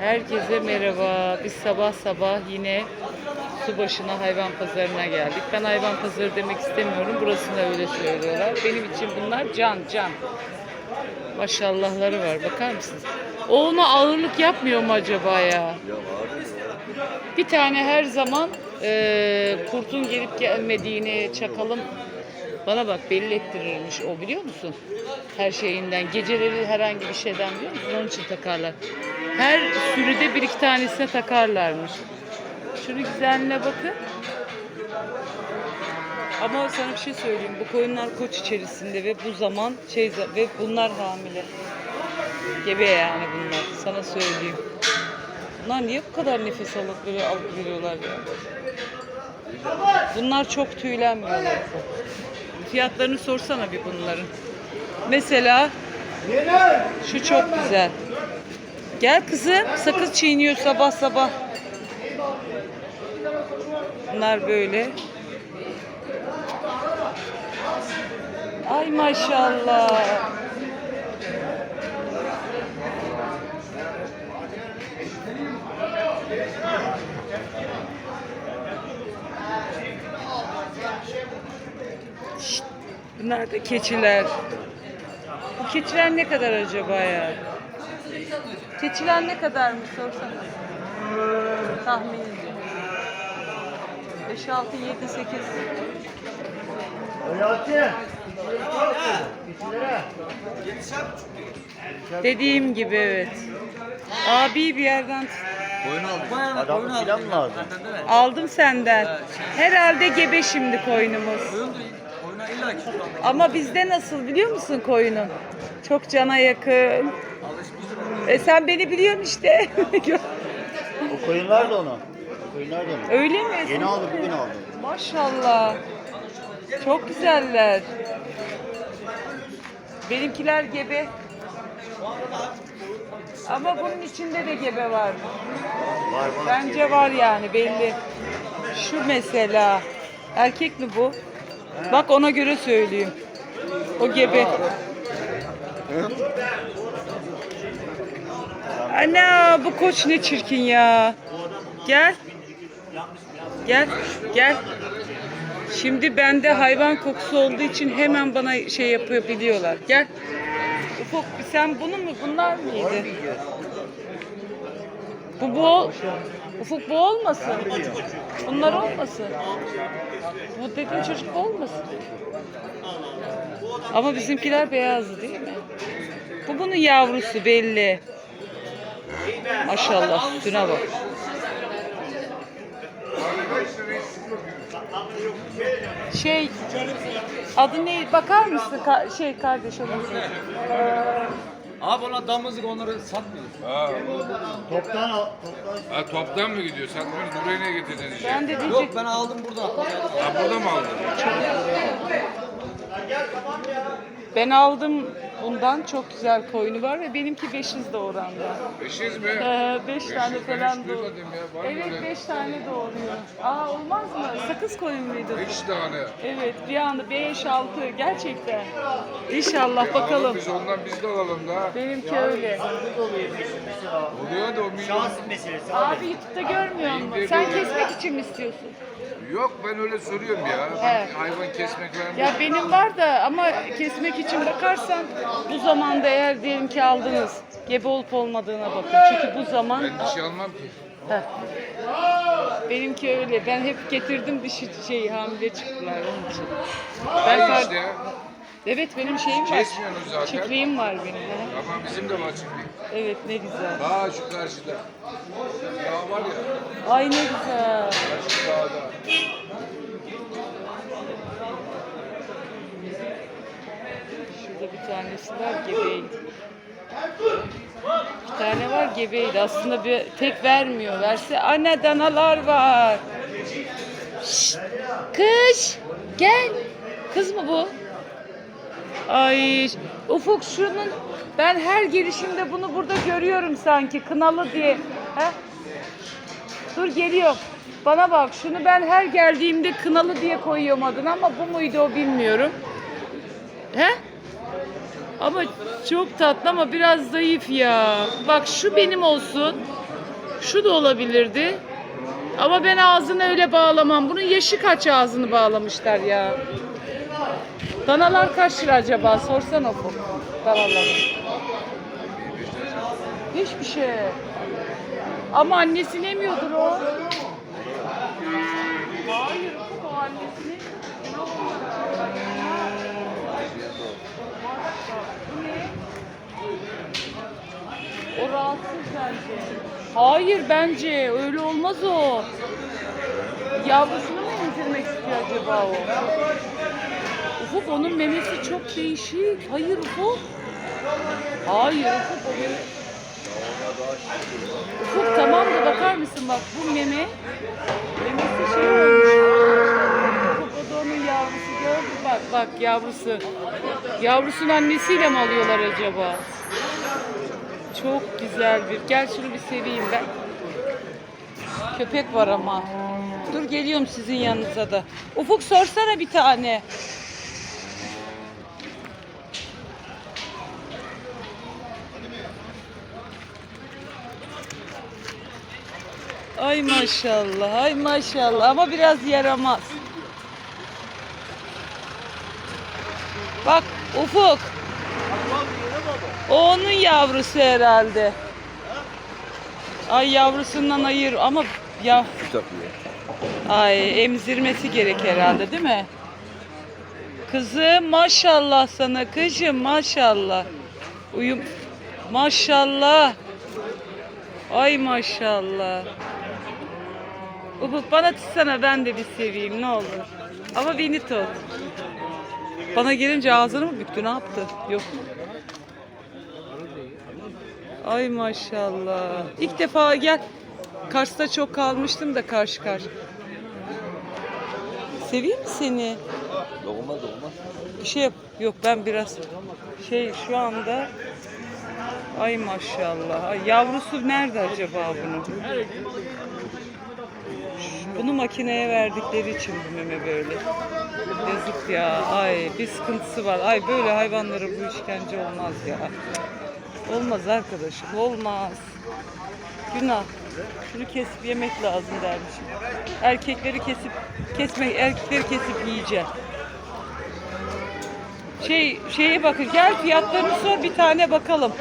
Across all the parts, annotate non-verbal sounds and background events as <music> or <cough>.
Herkese merhaba. Biz sabah sabah yine su başına hayvan pazarına geldik. Ben hayvan pazarı demek istemiyorum. Burasında öyle söylüyorlar. Benim için bunlar can can. Maşallahları var. Bakar mısınız? O ona ağırlık yapmıyor mu acaba ya? Bir tane her zaman eee, kurtun gelip gelmediğini çakalım bana bak belli ettirirmiş o biliyor musun? Her şeyinden. Geceleri herhangi bir şeyden biliyor musun? Onun için takarlar. Her sürüde bir iki tanesine takarlarmış. Şunun güzelliğine bakın. Ama sana bir şey söyleyeyim. Bu koyunlar koç içerisinde ve bu zaman şey ve bunlar hamile. Gebe yani bunlar. Sana söyleyeyim. Bunlar niye bu kadar nefes alıp böyle alıp veriyorlar ya? Bunlar çok tüylenmiyorlar. Fiyatlarını sorsana bir bunların. Mesela şu çok güzel. Gel kızım. Sakız çiğniyor sabah sabah. Bunlar böyle. Ay maşallah. Şşt, Bunlar da keçiler. Bu keçiler ne kadar acaba ya? Keçiler ne kadar mı sorsana. Tahmin 5, 6, 7, 8. Hayati. Dediğim gibi evet. Abi bir yerden Boyun aldık. Adam filan mı lazım? aldım senden. Herhalde gebe şimdi koyunumuz. Oyuna illa ki şu anda Ama bizde nasıl biliyor musun koyunun? Çok cana yakın. E sen beni biliyorsun işte. O koyunlar da onu. O koyunlar da onu. Öyle mi? Yeni aldı bugün aldı. Maşallah. Çok güzeller. Benimkiler gebe. Ama bunun içinde de gebe var. Var var. Bence var yani belli. Şu mesela. Erkek mi bu? Bak ona göre söyleyeyim. O gebe. Ana bu koç ne çirkin ya. Gel. Gel. Gel. Şimdi bende hayvan kokusu olduğu için hemen bana şey yapıyor biliyorlar. Gel. Ufuk sen bunu mu? Bunlar mıydı? Bu bu Ufuk bu olmasın. Bunlar olmasın. Bu dediğin çocuk bu olmasın. Ama bizimkiler beyazdı değil mi? Bu bunun yavrusu belli. Maşallah üstüne bak. Şey adı ne? Bakar mısın Ka- şey kardeş onun? Abi ona damızlık onları satmıyoruz. Ha, Toptan al. Toptan. ha toptan mı gidiyor? Satmıyoruz. Buraya niye getirdin diyecek. Ben de Yok diyecek. ben aldım burada. Ha burada mı aldın? Ben aldım bundan çok güzel koyunu var ve benimki 500 de oranda. 500 mi? Ee, beş 500 tane falan hiç doğ- duymadım ya. Var mı Evet öyle? 5 tane doğuruyor. Aa olmaz mı? Sakız koyun muydu? 5 tane. Evet bir anda 5 6 gerçekten. İnşallah bakalım. Biz ondan biz de alalım da. Benimki öyle. Oluyor da o milyon. Şans meselesi abi. Abi YouTube'da görmüyor musun? Sen kesmek için mi istiyorsun? Yok ben öyle soruyorum ya. Evet. Hayvan kesmek falan. Ya benim var da ama kesmek için bakarsan bu zamanda eğer diyelim ki aldınız gebe olup olmadığına bakın. Çünkü bu zaman Ben dişi almam ki. Heh. Benimki öyle. Ben hep getirdim dişi şey hamile çıktılar onun için. Ben Ben kar- işte. Evet benim şeyim var. Kesmiyorsunuz zaten. Çiftliğim var benim. Ama bizim de var çiftlik. Evet ne güzel. Daha şu karşıda. Dağ var ya. Ay ne güzel. Karşı dağda. Şurada bir tanesi var gebeydi. Bir tane var gebeydi. Aslında bir tek vermiyor. Verse anne danalar var. Şşt, kış gel. Kız mı bu? Ay Ufuk şunun ben her gelişimde bunu burada görüyorum sanki kınalı diye. He? Dur geliyor. Bana bak şunu ben her geldiğimde kınalı diye koyuyorum adını ama bu muydu o bilmiyorum. He? Ama çok tatlı ama biraz zayıf ya. Bak şu benim olsun. Şu da olabilirdi. Ama ben ağzını öyle bağlamam. Bunun yaşı kaç ağzını bağlamışlar ya. Danalar kaç lira acaba? Sorsana Ufuk. Danalar. Hiçbir şey. Ama annesini emiyordur o. Hayır o annesini. O rahatsız bence. Hayır bence öyle olmaz o. Yavrusunu mu emzirmek istiyor acaba o? Ufuk onun memesi çok değişik. Hayır Ufuk. Hayır Ufuk o. Ufuk tamam da bakar mısın bak bu meme memesi şey. Ufuk yavrusu gördü bak bak yavrusu. Yavrusunun annesiyle mi alıyorlar acaba? Çok güzel bir. Gel şunu bir seveyim ben. Köpek var ama. Dur geliyorum sizin yanınıza da. Ufuk sorsana bir tane. Ay maşallah, ay maşallah ama biraz yaramaz. Bak Ufuk. O onun yavrusu herhalde. Ay yavrusundan ayır ama ya ay emzirmesi gerek herhalde değil mi? Kızım maşallah sana kızım maşallah. Uyum maşallah. Ay maşallah. Ufuk bana tutsana ben de bir seveyim ne olur. Ama beni tut. Bana gelince ağzını mı büktü ne yaptı? Yok. Ay maşallah. İlk defa gel. Kars'ta çok kalmıştım da karşı karşı. Seveyim mi seni? Olmaz olmaz. Bir şey yap. Yok ben biraz şey şu anda Ay maşallah. Ay, yavrusu nerede acaba bunun? Bunu makineye verdikleri için bu meme böyle. Yazık ya. Ay bir sıkıntısı var. Ay böyle hayvanlara bu işkence olmaz ya. Olmaz arkadaşım. Olmaz. Günah. Şunu kesip yemek lazım dermişim. Erkekleri kesip kesmek, erkekleri kesip yiyeceğim. Şey şeye bakın gel fiyatlarını sor bir tane bakalım.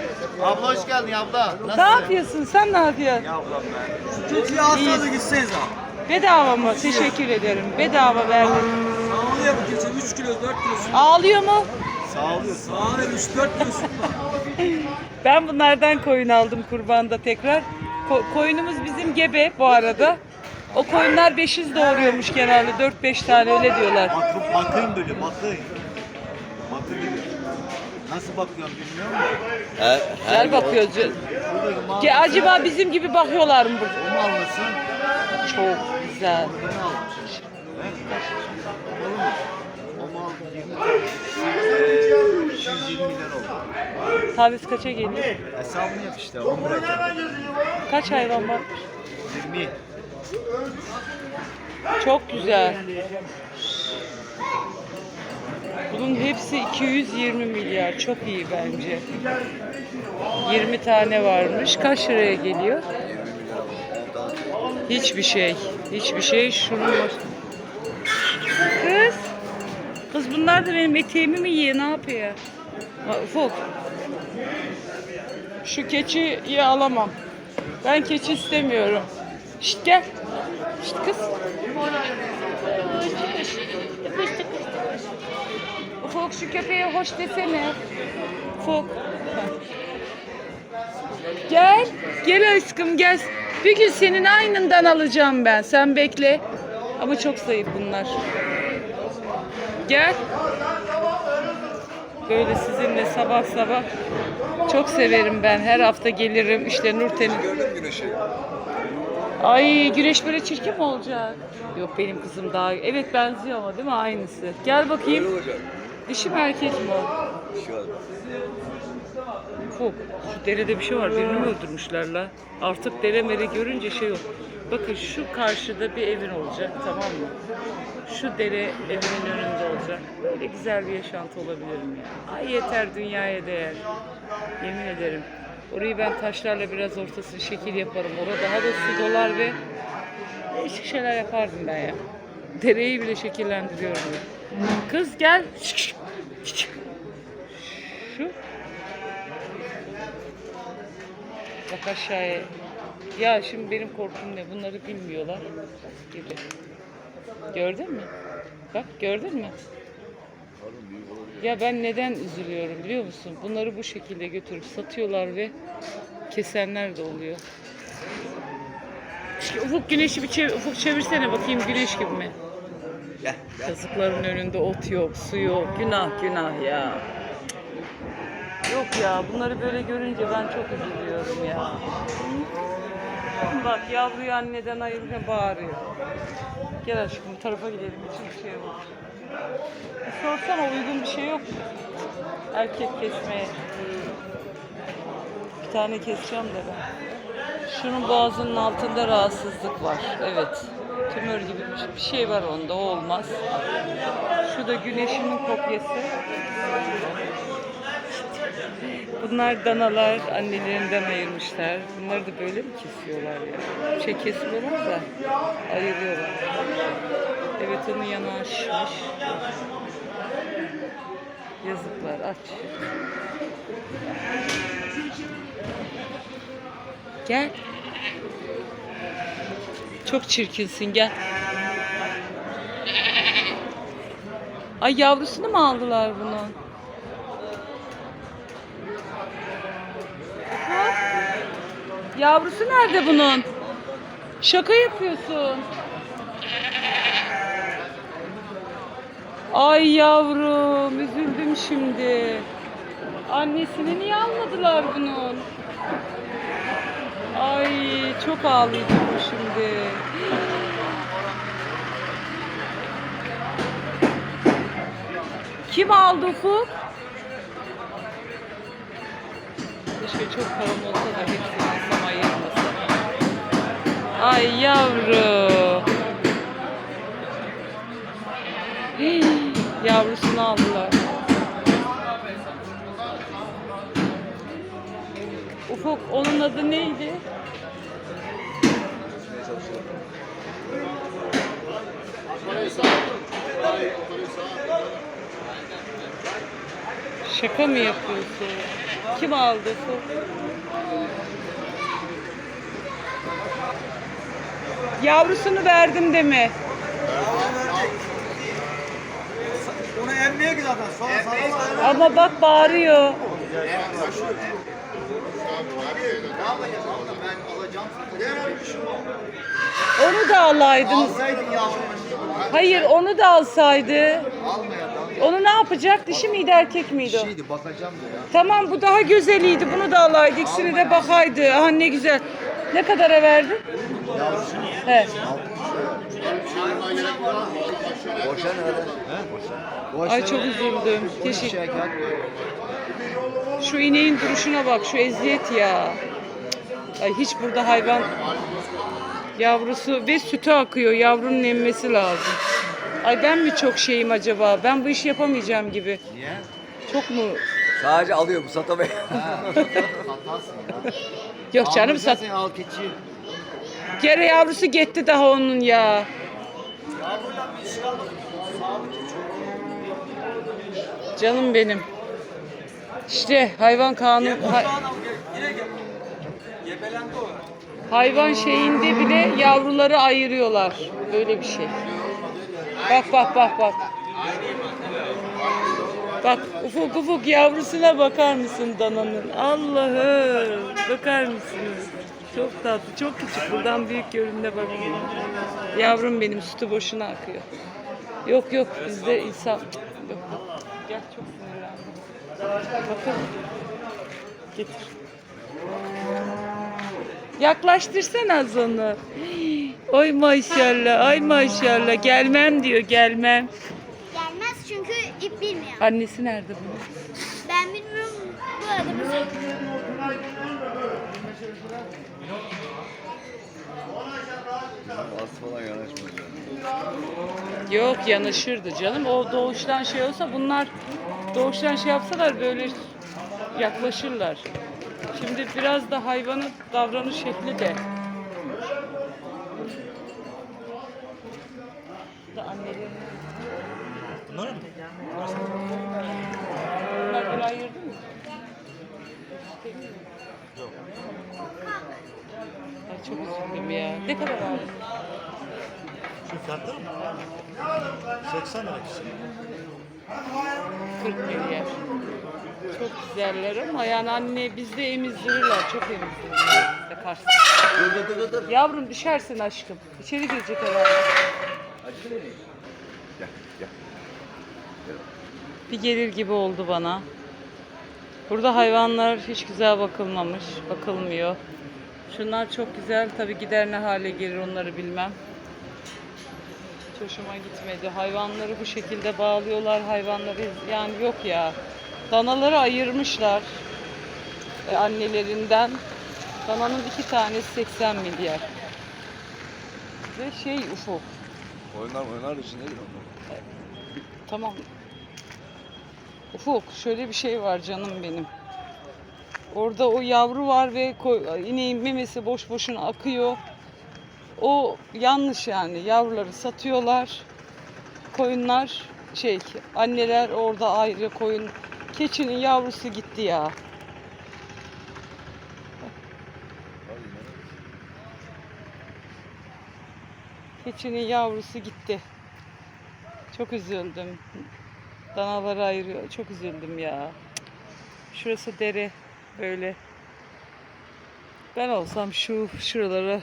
Abla hoş geldin abla. Ne yapıyorsun? Sen ne yapıyorsun? Çok alsanız da gitseniz abi. Bedava mı? Teşekkür ederim. Bedava verdim. Sağlıyor bu geçen 3 kilo 4 kilosu. Ağlıyor mu? Sağ oluyorsun. Sağlıyor 3 4 kilosu. Ben bunlardan koyun aldım kurbanda tekrar. Ko- koyunumuz bizim gebe bu arada. O koyunlar 500 doğuruyormuş genelde. 4-5 tane öyle diyorlar. Bakın, bakayım böyle bakayım. Bakın. Nasıl bakıyorum bilmiyorum da. Gel bakıyoruz. Buradaki mal, Ge- Acaba bizim gibi bakıyorlar mı burada? o mal nasıl? Çok güzel. Ne almış? O mal 20 tane. 220 milyar oldu. Tanesi kaça geliyor? Hesabını yap işte. 10 lira. Kaç hayvan var? 20. Çok güzel. Bunun hepsi 220 milyar. Çok iyi bence. 20 tane varmış. Kaç liraya geliyor? Hiçbir şey. Hiçbir şey. Şunun var. Kız. Kız bunlar da benim eteğimi mi yiyor? Ne yapıyor? Ufuk. Şu keçiyi alamam. Ben keçi istemiyorum. Şşt gel. Şşt kız. Ufuk şu köpeğe hoş desene. Ufuk. Gel. Gel aşkım gel. Bir gün senin aynından alacağım ben. Sen bekle. Ama çok zayıf bunlar. Gel. Böyle sizinle sabah sabah çok severim ben. Her hafta gelirim. İşte Nurten'in Gördün mü güneşi? Ay güneş böyle çirkin mi olacak? Yok benim kızım daha... Evet benziyor ama değil mi? Aynısı. Gel bakayım. olacak. Dişi mi erkek mi o? An. Ufuk şu derede bir şey var birini mi öldürmüşler la? Artık dere mere görünce şey yok. Bakın şu karşıda bir evin olacak tamam mı? Şu dere evimin önünde olacak. Böyle güzel bir yaşantı olabilir mi ya? Ay yeter dünyaya değer. Yemin ederim. Orayı ben taşlarla biraz ortasını şekil yaparım. Orada daha da su dolar ve değişik şeyler yapardım ben ya. Dereyi bile şekillendiriyorum. Kız gel. Şu. Bak aşağıya. Ya şimdi benim korkum ne? Bunları bilmiyorlar gibi. Gördün mü? Bak gördün mü? Ya ben neden üzülüyorum biliyor musun? Bunları bu şekilde götürüp satıyorlar ve kesenler de oluyor. İşte ufuk güneşi bir çevir, ufuk çevirsene bakayım güneş gibi mi? Gel. gel. Yazıkların önünde ot yok, su yok. Günah günah ya. Yok ya bunları böyle görünce ben çok üzülüyorum ya. Bak yavruyu anneden ayırınca bağırıyor. Gel aşkım bu tarafa gidelim hiçbir şey yok. Bir sorsana uygun bir şey yok mu? Erkek kesmeye. Bir tane keseceğim de ben. Şunun boğazının altında rahatsızlık var. Evet. Tümör gibi bir- şey var onda. O olmaz. Şu da güneşimin kopyası. Bunlar danalar annelerinden ayırmışlar. Bunları da böyle mi kesiyorlar ya? Şey kesmiyorlar da ayırıyorlar. Evet onun şişmiş. Yazıklar aç. Gel. Çok çirkinsin gel. Ay yavrusunu mu aldılar bunun? Yavrusu nerede bunun? Şaka yapıyorsun. Ay yavrum üzüldüm şimdi. Annesini niye almadılar bunun? Ay çok ağlayacak bu şimdi. Kim aldı Ufuk? Keşke çok param olsa da hepsini Ay yavru. <gasps> Yavrusunu aldılar. Ufuk onun adı neydi? Şaka mı yapıyorsun? Kim aldı Ufuk? Yavrusunu verdim deme. Onu emmeye ki zaten. Sonra sana Ama bak bağırıyor. Onu da alaydın. Hayır onu da alsaydı. Onu ne yapacak? Dişi miydi erkek miydi o? Şeydi bakacağım da ya. Tamam bu daha güzeliydi. Bunu da alaydı. İkisini de bakaydı. Aha ne güzel. Ne kadara verdin? He. Boşa? Boşa. Boşa Ay çok üzüldüm. Keşke. Şeker. Şu ineğin duruşuna bak. Şu eziyet ya. Ay hiç burada hayvan yavrusu ve sütü akıyor. Yavrunun emmesi lazım. Ay ben mi çok şeyim acaba? Ben bu işi yapamayacağım gibi. Niye? Çok mu? Sadece alıyor bu satamıyor. <laughs> Yok canım sat. Sen al keçi. Geri yavrusu gitti daha onun ya. Canım benim. İşte hayvan kanunu hayvan şeyinde bile yavruları ayırıyorlar. Böyle bir şey. Bak bak bak bak. Bak ufuk ufuk yavrusuna bakar mısın dananın? Allah'ım bakar mısınız? Çok tatlı, çok küçük. Buradan büyük göründe bakayım. Yavrum benim sütü boşuna akıyor. Yok yok bizde insan... Yok. Gel çok sinirlendim. Getir. Yaklaştırsana az onu. Oy maşallah, ay maşallah. Gelmem diyor, gelmem. Annesi nerede bunun? Ben bilmiyorum. Bu arada Asfala yanaşmayacağım. Yok yanaşırdı canım. O doğuştan şey olsa bunlar doğuştan şey yapsalar böyle yaklaşırlar. Şimdi biraz da hayvanın davranış şekli de çok üzüldüm ya. Ne kadar abi? Şu fiyatları mı? 80 lira kişi. 40 milyar. Çok güzeller ama yani anne bizde emizdirirler. Çok emizdirirler bizde Kars'ta. Dur dur dur dur. Yavrum düşersin aşkım. İçeri girecek herhalde. Gel gel. Bir gelir gibi oldu bana. Burada hayvanlar hiç güzel bakılmamış. Bakılmıyor. Şunlar çok güzel. Tabi gider ne hale gelir onları bilmem. Hiç hoşuma gitmedi. Hayvanları bu şekilde bağlıyorlar. Hayvanları yani yok ya. Danaları ayırmışlar. E, annelerinden. Dananın iki tanesi 80 milyar. Ve şey ufuk. Oynar oynar içinde değil mi? Tamam. Ufuk şöyle bir şey var canım benim. Orada o yavru var ve ineğin memesi boş boşuna akıyor. O yanlış yani. Yavruları satıyorlar. Koyunlar şey anneler orada ayrı koyun. Keçinin yavrusu gitti ya. Keçinin yavrusu gitti. Çok üzüldüm. Danaları ayırıyor. Çok üzüldüm ya. Şurası dere böyle. Ben olsam şu şuralara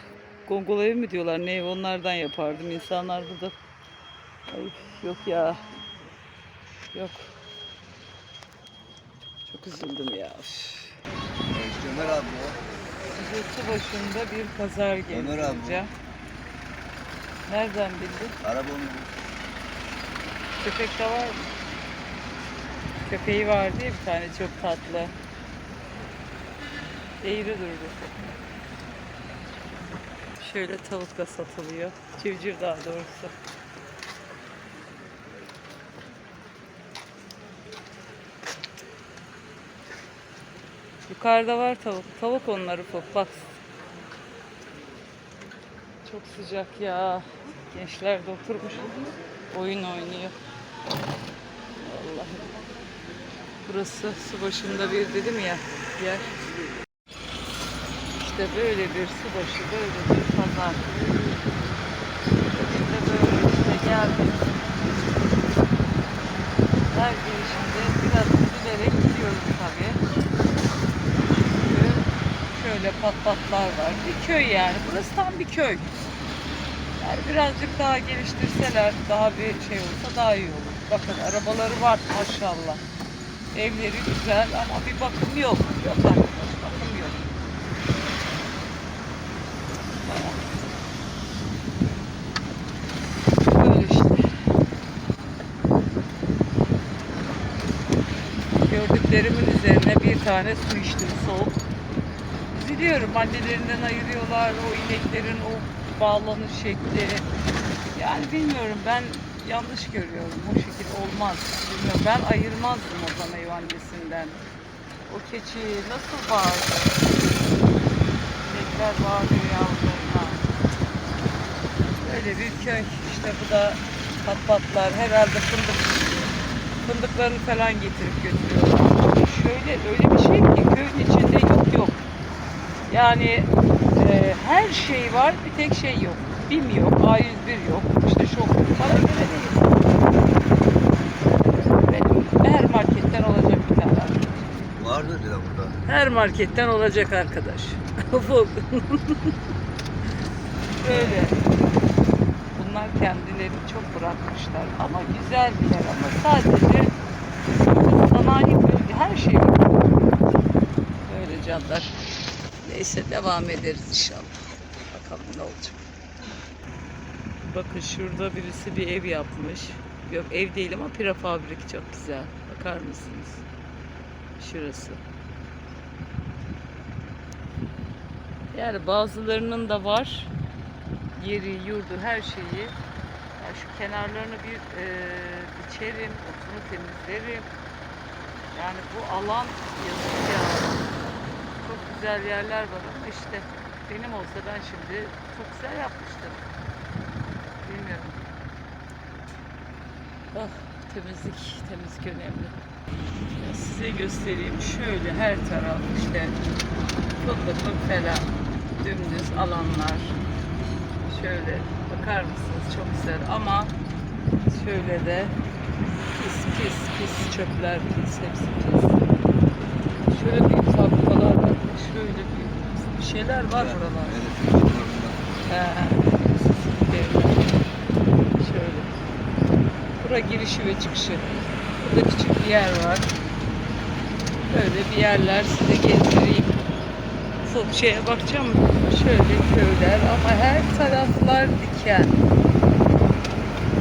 Gongola ev mi diyorlar ne onlardan yapardım. İnsanlar burada. Ay, yok ya. Yok. Çok üzüldüm ya. Ömer abi o. Yüzü başında bir pazar gezdireceğim. Nereden bildin? Araba onu. Köpek de var mı? Köpeği vardı ya bir tane çok tatlı. Eğri durdu. Şöyle tavuk da satılıyor. Civciv daha doğrusu. Yukarıda var tavuk. Tavuk onları ufak. Bak. Çok sıcak ya. Gençler de oturmuş. Oyun oynuyor. Vallahi. Burası su başında bir dedim ya yer. İşte böyle bir su başı, böyle bir pazar. İşte böyle işte geldik. Her girişinde biraz üzülerek gidiyoruz tabii. Çünkü şöyle pat patlar var. Bir köy yani. Burası tam bir köy. Yani birazcık daha geliştirseler, daha bir şey olsa daha iyi olur. Bakın arabaları var maşallah. Evleri güzel ama bir bakım yok. Yok arkadaş, bakım yok. Böyle. Gördüklerimin üzerine bir tane su içtim soğuk. Üzülüyorum annelerinden ayırıyorlar o ineklerin o bağlanış şekli. Yani bilmiyorum ben yanlış görüyorum. O şekil olmaz. Bilmiyorum. Ben ayırmazdım o zaman ev annesinden. O keçi nasıl bağırdı? İnekler bağırıyor yavrularına. Böyle bir köy. İşte bu da patpatlar. Herhalde fındık fındıklarını falan getirip götürüyorlar. Şöyle öyle bir şey ki köyün içinde yok yok. Yani e, her şey var, bir tek şey yok. BİM yok, A101 yok, işte şok yok. Bana göre değil. Benim her marketten olacak bir tane. Vardır de burada. Her marketten olacak arkadaş. Ufuk. <laughs> Böyle. Bunlar kendilerini çok bırakmışlar. Ama güzel bir yer ama sadece sanayi bölge her şey. Böyle canlar. Neyse devam ederiz inşallah. Bakalım ne olacak. Bakın şurada birisi bir ev yapmış. Yok ev değil ama pire fabrik çok güzel. Bakar mısınız? Şurası. Yani bazılarının da var. yeri, yurdu, her şeyi. Yani şu kenarlarını bir e, biçerim, otunu temizlerim. Yani bu alan yazık ya. Çok güzel yerler var ama işte benim olsa ben şimdi çok güzel yapmıştım. Bilmiyorum. Ah temizlik, temizlik önemli. Size göstereyim. Şöyle her taraf işte fındıklık falan dümdüz alanlar. Şöyle bakar mısınız? Çok güzel ama şöyle de pis pis pis çöpler pis hepsi pis. Şöyle bir fabrikalar var. Şöyle bir, bir şeyler var buralarda. He. Evet. Şöyle. Bura girişi ve çıkışı. Burada küçük bir yer var. Böyle bir yerler size gezdireyim. Full şeye bakacağım. Şöyle köyler ama her taraflar diken.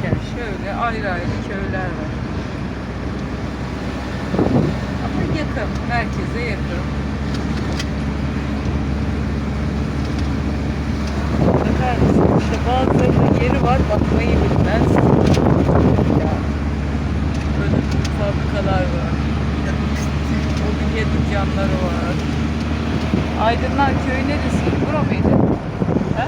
Yani şöyle ayrı ayrı köyler var. Ama yakın. Merkeze yakın. Bakar mısın? İşte bazılarının yeri var bakmayı bilmez. Böyle fabrikalar var. Mobilya dükkanları var. Aydınlar köyü neresi? Bura mıydı? He?